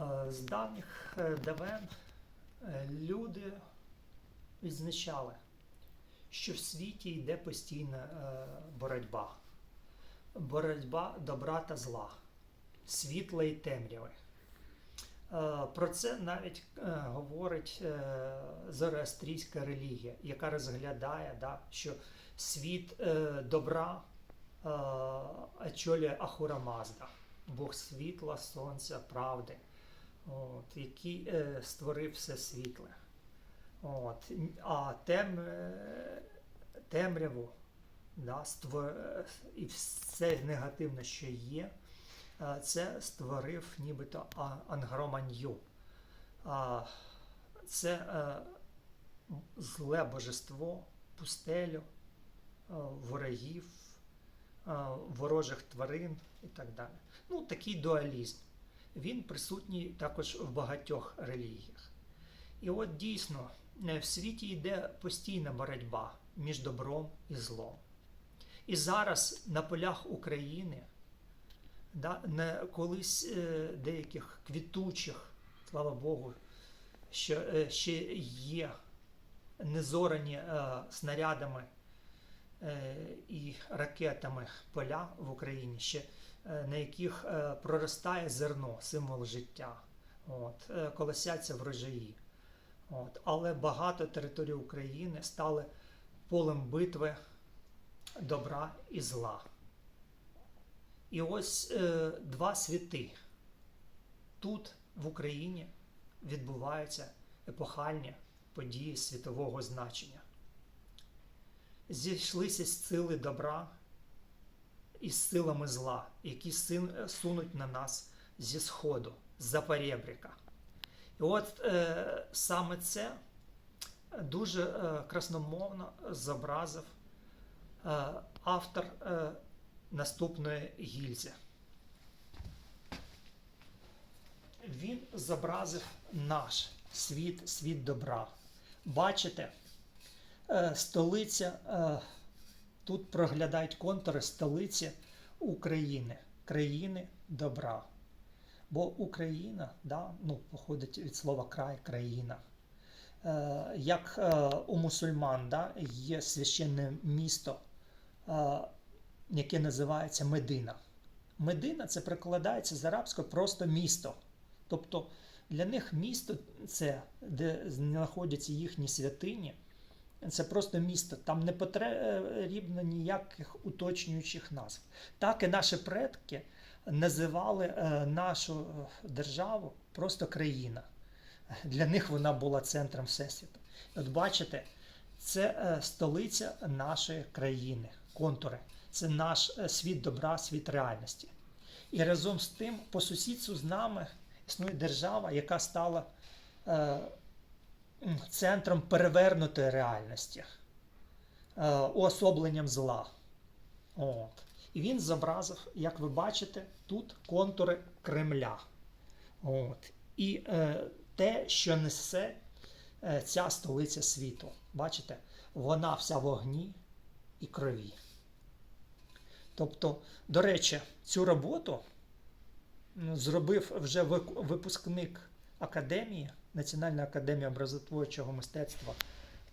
Е, З давніх е, давен е, люди відзначали, що в світі йде постійна боротьба. Боротьба добра та зла, світла і темряви. Про це навіть говорить зороастрійська релігія, яка розглядає, да, що світ добра очолює Ахура Мазда, Бог світла, сонця, правди, от, який е, створив все світле. От, а тем, е, темряву да, створ, і все негативне, що є, е, це створив нібито Ангроманью. А, Це е, зле божество, пустелю, е, ворогів, е, ворожих тварин і так далі. Ну, такий дуалізм. Він присутній також в багатьох релігіях. І от дійсно е, в світі йде постійна боротьба між добром і злом. І зараз на полях України, да, на колись е, деяких квітучих, слава Богу, що е, ще є незорані снарядами і ракетами поля в Україні, ще на яких е, проростає зерно, символ життя, от, е, колосяться врожаї. От, але багато територій України стали полем битви добра і зла. І ось е, два світи. Тут, в Україні, відбуваються епохальні події світового значення. Зійшлися сили добра із силами зла, які син- сунуть на нас зі сходу, з-за перебріка. І от е, саме це дуже е, красномовно зобразив е, автор е, наступної гільзи. Він зобразив наш світ, світ добра. Бачите, е, столиця, е, тут проглядають контури столиці України, країни добра. Бо Україна да, ну, походить від слова край, країна. Е, як е, у мусульман да, є священне місто, е, яке називається Медина. Медина це прикладається з арабського просто місто. Тобто для них місто це, де знаходяться їхні святині, це просто місто. Там не потрібно ніяких уточнюючих назв. Так і наші предки називали е, нашу е, державу просто країна. Для них вона була центром всесвіту. От бачите, це е, столиця нашої країни, контури. Це наш світ добра, світ реальності. І разом з тим, по сусідству з нами існує держава, яка стала центром перевернутої реальності, е, уособленням зла. От. І він зобразив, як ви бачите, тут контури Кремля. От. І е, те, що несе е, ця столиця світу. Бачите, вона вся в огні і крові. Тобто, до речі, цю роботу зробив вже випускник академії, Національної академії образотворчого мистецтва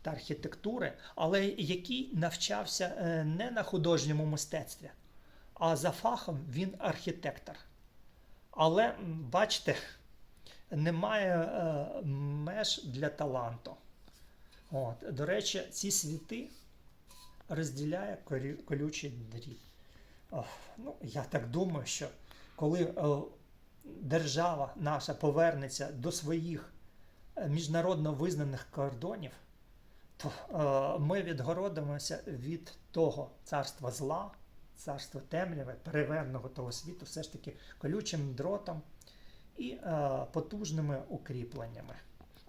та архітектури, але який навчався е, не на художньому мистецтві, а за фахом він архітектор. Але бачите, немає е, меж для таланту. От. До речі, ці світи розділяє колючий дріт. Ох, ну, я так думаю, що коли е, держава наша повернеться до своїх міжнародно визнаних кордонів, то е, ми відгородимося від того царства зла, царства темряви, переверненого того світу, все ж таки колючим дротом і е, потужними укріпленнями.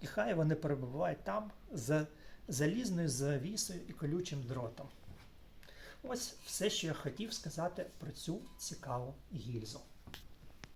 І хай вони перебувають там з залізною завісою і колючим дротом. Ось все, що я хотів сказати про цю цікаву гільзу.